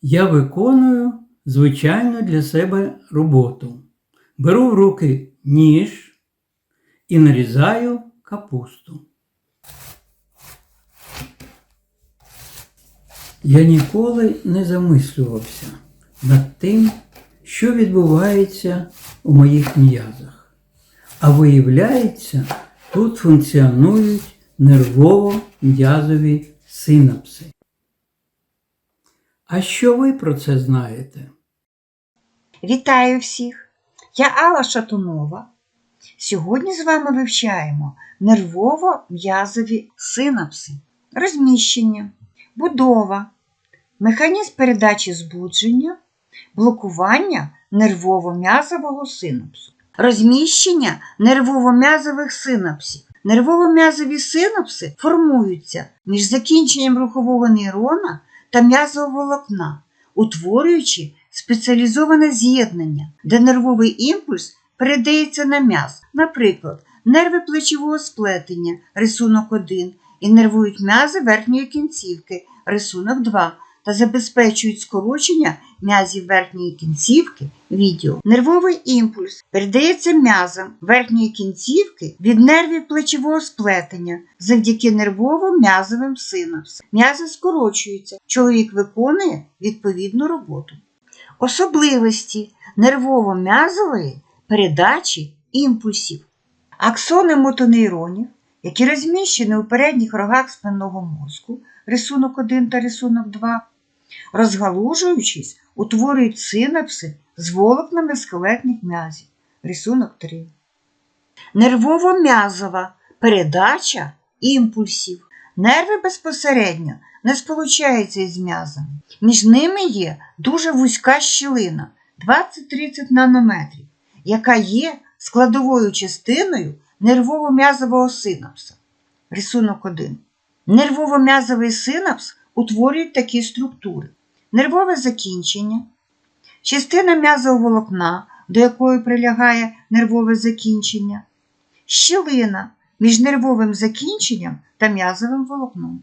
Я виконую звичайну для себе роботу. Беру в руки ніж і нарізаю капусту. Я ніколи не замислювався над тим, що відбувається у моїх м'язах. А виявляється, тут функціонують нервово-м'язові синапси. А що ви про це знаєте? Вітаю всіх! Я Алла Шатунова. Сьогодні з вами вивчаємо нервово-м'язові синапси, розміщення, будова, механізм передачі збудження, блокування нервово-м'язового синапсу, розміщення нервово-м'язових синапсів. Нервово-м'язові синапси формуються між закінченням рухового нейрона та м'язового волокна, утворюючи спеціалізоване з'єднання, де нервовий імпульс передається на м'яз, наприклад, нерви плечового сплетення, рисунок 1, і нервують м'язи верхньої кінцівки, рисунок 2, та забезпечують скорочення м'язів верхньої кінцівки, відео. Нервовий імпульс передається м'язам верхньої кінцівки від нервів плечового сплетення завдяки нервово-м'язовим синапсам. М'язи скорочуються, чоловік виконує відповідну роботу. Особливості нервово-м'язової передачі імпульсів. Аксони мотонейронів, які розміщені у передніх рогах спинного мозку, рисунок 1 та рисунок 2, розгалужуючись, утворюють синапси з волокнами скелетних м'язів, рисунок 3. Нервово-м'язова передача імпульсів. Нерви безпосередньо не сполучаються із м'язами. Між ними є дуже вузька щілина 20-30 нанометрів, яка є складовою частиною нервово-м'язового синапса. Рисунок 1. Нервово-м'язовий синапс утворюють такі структури: нервове закінчення, частина м'язового волокна, до якої прилягає нервове закінчення, щілина між нервовим закінченням та м'язовим волокном.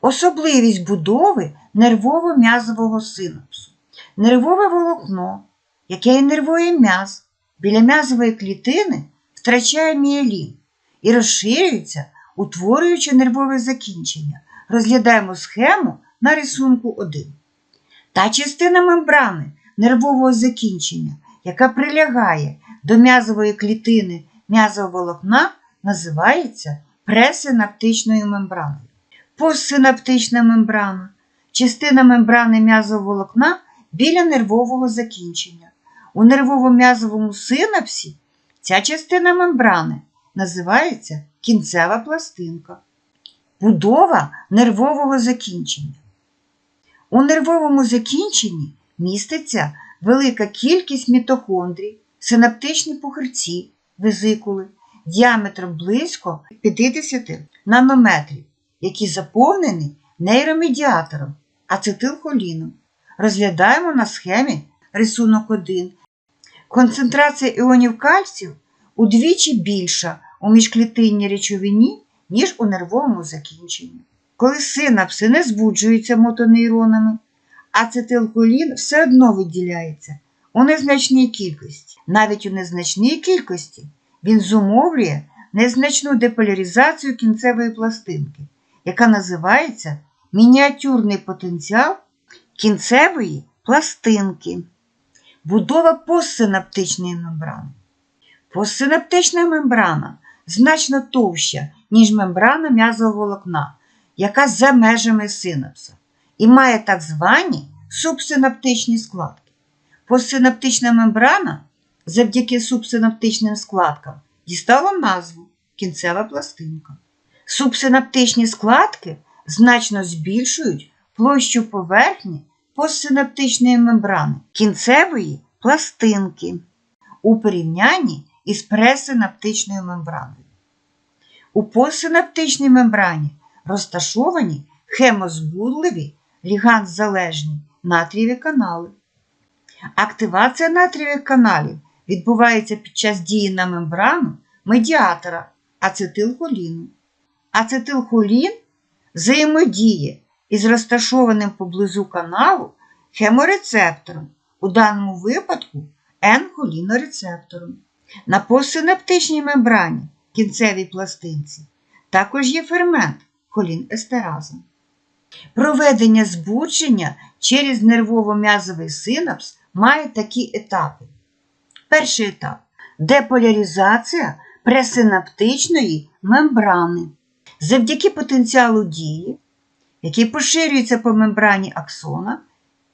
Особливість будови нервово-м'язового синапсу. Нервове волокно, яке іннервує м'яз, біля м'язової клітини втрачає мієлін і розширюється, утворюючи нервове закінчення. Розглядаємо схему на рисунку 1. Та частина мембрани нервового закінчення, яка прилягає до м'язової клітини м'язового волокна, називається пресинаптичною мембраною. Постсинаптична мембрана частина мембрани м'язового волокна біля нервового закінчення. У нервово-м'язовому синапсі ця частина мембрани називається кінцева пластинка. Будова нервового закінчення. У нервовому закінченні міститься велика кількість мітохондрій, синаптичні пухирці, везикули діаметром близько 50 нанометрів, які заповнені нейромедіатором ацетилхоліном. Розглядаємо на схемі рисунок 1. Концентрація іонів кальцію удвічі більша у міжклітинній речовині, ніж у нервовому закінченні. Коли синапси не збуджуються мотонейронами, ацетилхолін все одно виділяється у незначній кількості. Навіть у незначній кількості він зумовлює незначну деполяризацію кінцевої пластинки, яка називається мініатюрний потенціал кінцевої пластинки. Будова постсинаптичної мембрани. Постсинаптична мембрана значно товща, ніж мембрана м'язового волокна, яка за межами синапса, і має так звані субсинаптичні складки. Постсинаптична мембрана завдяки субсинаптичним складкам дістала назву кінцева пластинка. Субсинаптичні складки значно збільшують площу поверхні постсинаптичної мембрани кінцевої пластинки у порівнянні із пресинаптичною мембраною. У постсинаптичній мембрані розташовані хемозбудливі лігант-залежні натрієві канали. Активація натрієвих каналів відбувається під час дії на мембрану медіатора ацетилхоліну. Ацетилхолін взаємодіє із розташованим поблизу каналу хеморецептором, у даному випадку N-холінорецептором. На постсинаптичній мембрані кінцевій пластинці також є фермент холінестераза. Проведення збудження через нервово-м'язовий синапс має такі етапи. Перший етап деполяризація пресинаптичної мембрани. Завдяки потенціалу дії, який поширюється по мембрані аксона,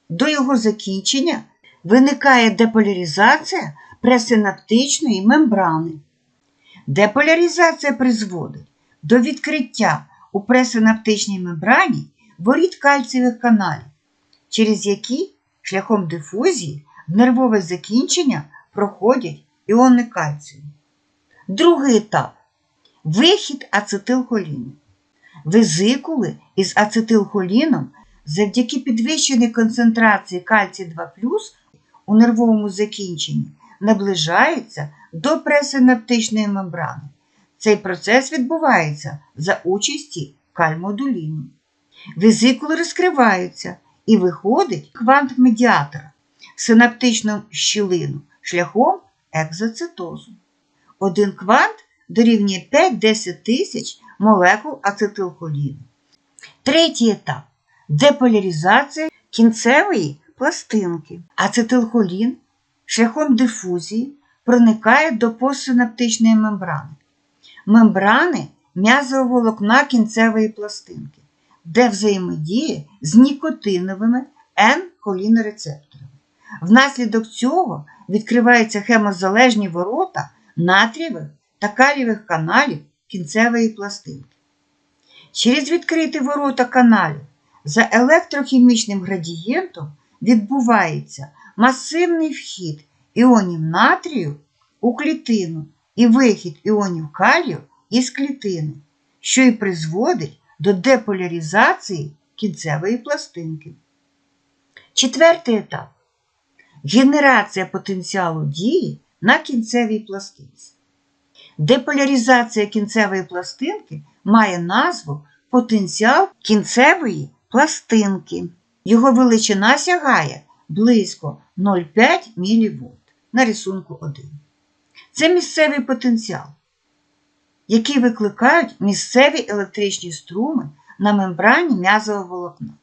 до його закінчення виникає деполяризація пресинаптичної мембрани. Деполяризація призводить до відкриття у пресинаптичній мембрані воріт кальцієвих каналів, через які шляхом дифузії в нервове закінчення проходять іони кальцію. Другий етап вихід ацетилхоліну. Везикули із ацетилхоліном завдяки підвищеній концентрації кальцій 2 у нервовому закінченні наближаються до пресинаптичної мембрани. Цей процес відбувається за участі кальмодуліну. Везикули розкриваються і виходить квант медіатора в синаптичну щілину шляхом екзоцитозу. Один квант дорівнює 5-10 тисяч молекул ацетилхоліну. Третій етап деполяризація кінцевої пластинки. Ацетилхолін шляхом дифузії проникає до постсинаптичної мембрани. Мембрани м'язового волокна кінцевої пластинки, де взаємодіє з нікотиновими N-холінорецепторами. Внаслідок цього відкриваються хемозалежні ворота натрієвих та калієвих каналів кінцевої пластинки. Через відкриті ворота каналів за електрохімічним градієнтом відбувається масивний вхід іонів натрію у клітину і вихід іонів калію із клітини, що й призводить до деполяризації кінцевої пластинки. Четвертий етап генерація потенціалу дії на кінцевій пластинці. Деполяризація кінцевої пластинки має назву потенціал кінцевої пластинки. Його величина сягає близько 0,5 мВ на рисунку 1. Це місцевий потенціал, який викликають місцеві електричні струми на мембрані м'язового волокна.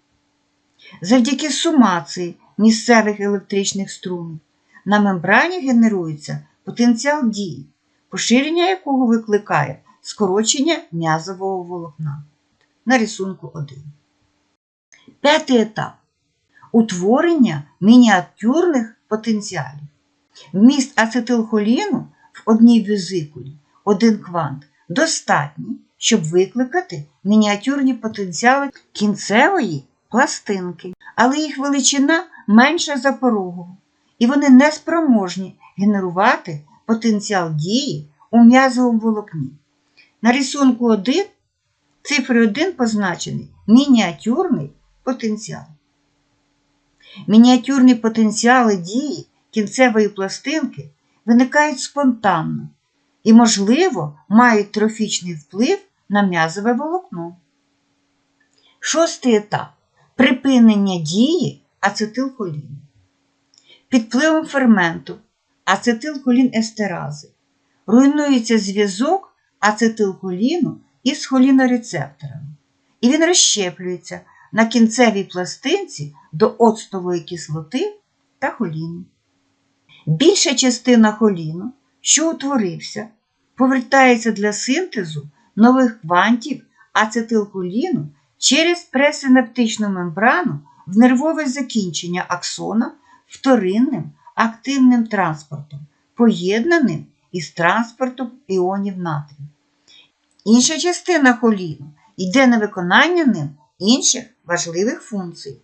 Завдяки сумації місцевих електричних струмів на мембрані генерується потенціал дії, поширення якого викликає скорочення м'язового волокна на рисунку 1. П'ятий етап утворення мініатюрних потенціалів. Вміст ацетилхоліну в одній везикулі, один квант, достатній, щоб викликати мініатюрні потенціали кінцевої пластинки, але їх величина менша за порогову, і вони не спроможні генерувати потенціал дії у м'язовому волокні. На рисунку 1 цифри 1 позначений мініатюрний потенціал. Мініатюрні потенціали дії кінцевої пластинки виникають спонтанно і, можливо, мають трофічний вплив на м'язове волокно. Шостий етап припинення дії ацетилхоліну. Під впливом ферменту ацетилхолінестерази руйнується зв'язок ацетилхоліну із холінорецепторами, і він розщеплюється на кінцевій пластинці до оцтової кислоти та холіну. Більша частина холіну, що утворився, повертається для синтезу нових квантів ацетилхоліну через пресинаптичну мембрану в нервове закінчення аксона вторинним активним транспортом, поєднаним із транспортом іонів натрію. Інша частина холіну йде на виконання ним інших важливих функцій.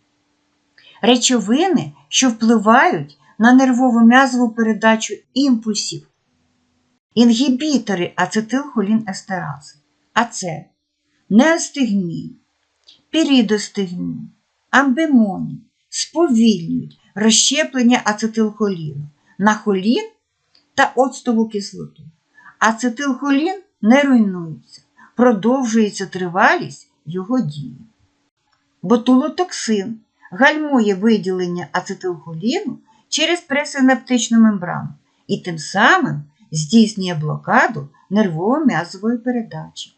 Речовини, що впливають на нервово-м'язову передачу імпульсів, інгібітори ацетилхолінестерази, а це неостигмін, пірідостигмін, амбемонін сповільнюють розщеплення ацетилхоліну на холін та оцтову кислоту. Ацетилхолін не руйнується, продовжується тривалість його дії. Ботулотоксин гальмує виділення ацетилхоліну через пресинаптичну мембрану і тим самим здійснює блокаду нервово-м'язової передачі.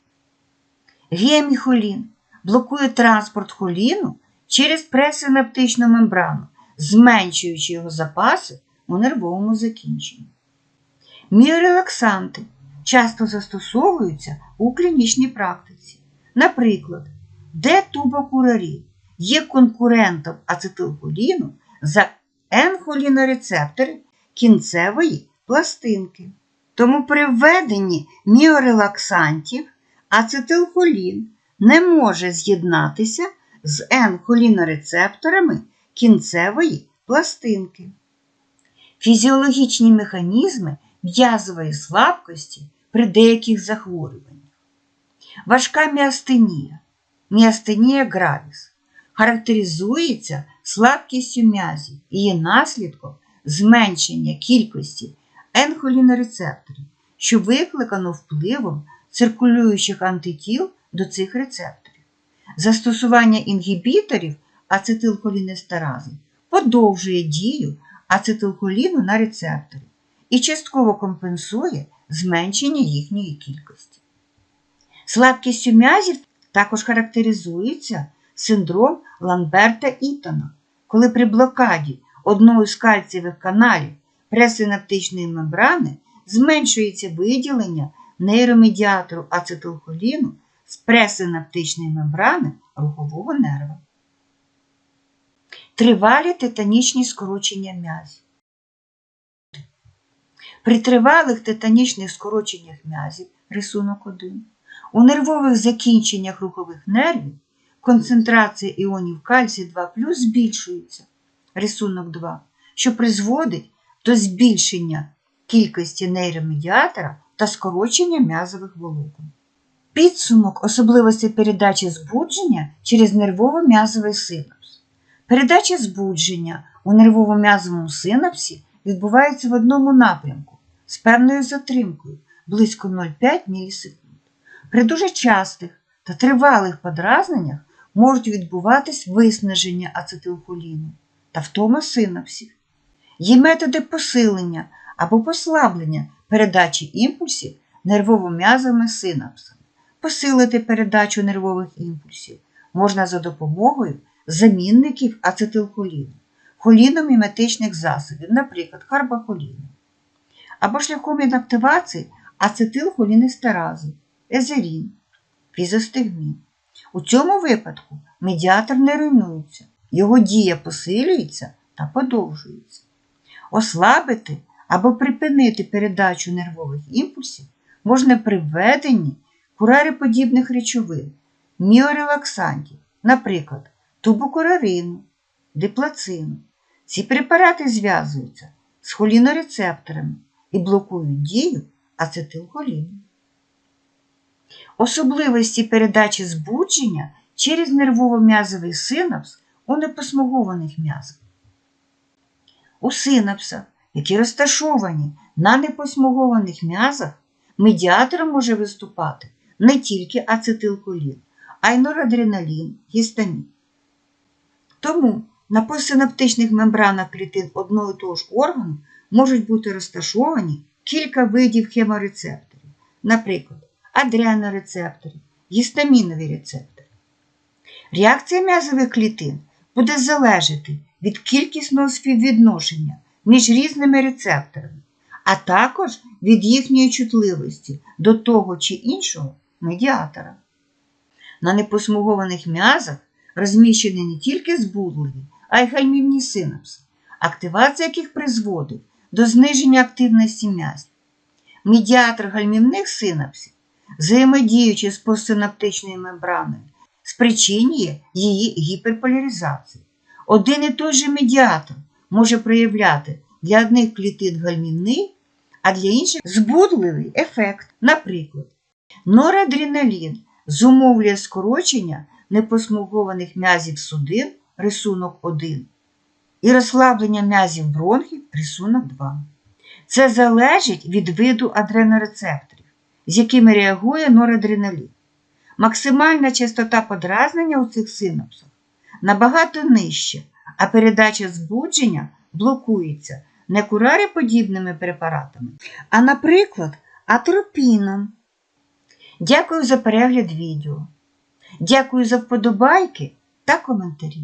Геміхолін блокує транспорт холіну через пресинаптичну мембрану, зменшуючи його запаси у нервовому закінченні. Міорелаксанти часто застосовуються у клінічній практиці. Наприклад, де тубокурарі є конкурентом ацетилхоліну за енхолінорецептори кінцевої пластинки. Тому при введенні міорелаксантів ацетилхолін не може з'єднатися з енхолінорецепторами кінцевої пластинки. Фізіологічні механізми м'язової слабкості при деяких захворюваннях. Важка міастенія, міастенія гравіс, характеризується слабкістю м'язів і є наслідком зменшення кількості енхолінорецепторів, що викликано впливом циркулюючих антитіл до цих рецепторів. Застосування інгібіторів ацетилхолінестерази подовжує дію ацетилхоліну на рецептори і частково компенсує зменшення їхньої кількості. Слабкістю м'язів також характеризується синдром Ланберта Ітона, коли при блокаді одного з кальцієвих каналів пресинаптичної мембрани зменшується виділення нейромедіатору ацетилхоліну з пресинаптичної мембрани рухового нерва. Тривалі титанічні скорочення м'язів. При тривалих титанічних скороченнях м'язів рисунок 1 у нервових закінченнях рухових нервів концентрація іонів кальцію 2 збільшується рисунок 2, що призводить до збільшення кількості нейромедіатора та скорочення м'язових волокон. Підсумок особливості передачі збудження через нервово-м'язовий синапс. Передача збудження у нервово-м'язовому синапсі відбувається в одному напрямку з певною затримкою близько 0,5 мілісекунд. При дуже частих та тривалих подразненнях можуть відбуватись виснаження ацетилхоліну та втома синапсів. Є методи посилення або послаблення передачі імпульсів нервово-м'язовими синапсами. Посилити передачу нервових імпульсів можна за допомогою замінників ацетилхоліну, холіноміметичних засобів, наприклад, карбахоліну, або шляхом інактивації ацетилхолінестерази, езерін, фізостигмін. У цьому випадку медіатор не руйнується, його дія посилюється та подовжується. Ослабити або припинити передачу нервових імпульсів можна при введенні курариподібних речовин, міорелаксантів, наприклад, тубокурарину, диплацину. Ці препарати зв'язуються з холінорецепторами і блокують дію ацетилхоліну. Особливості передачі збудження через нервово-м'язовий синапс у непосмугованих м'язах. У синапсах, які розташовані на непосмугованих м'язах, медіатором може виступати не тільки ацетилхолін, а й норадреналін, гістамін. Тому на постсинаптичних мембранах клітин одного і того ж органу можуть бути розташовані кілька видів хеморецепторів, наприклад, адренорецепторів, гістамінові рецептори. Реакція м'язових клітин буде залежати від кількісного співвідношення між різними рецепторами, а також від їхньої чутливості до того чи іншого медіатора. На непосмугованих м'язах розміщені не тільки збудливі, а й гальмівні синапси, активація яких призводить до зниження активності м'язів. Медіатор гальмівних синапсів, взаємодіючи з постсинаптичною мембраною, спричинює її гіперполяризацію. Один і той же медіатор може проявляти для одних клітин гальмівний, а для інших збудливий ефект. Наприклад, норадреналін зумовлює скорочення непосмугованих м'язів судин рисунок 1 і розслаблення м'язів бронхів рисунок 2. Це залежить від виду адренорецепторів, з якими реагує норадреналін. Максимальна частота подразнення у цих синапсах набагато нижче, а передача збудження блокується не курареподібними препаратами, а, наприклад, атропіном. Дякую за перегляд відео. Дякую за вподобайки та коментарі.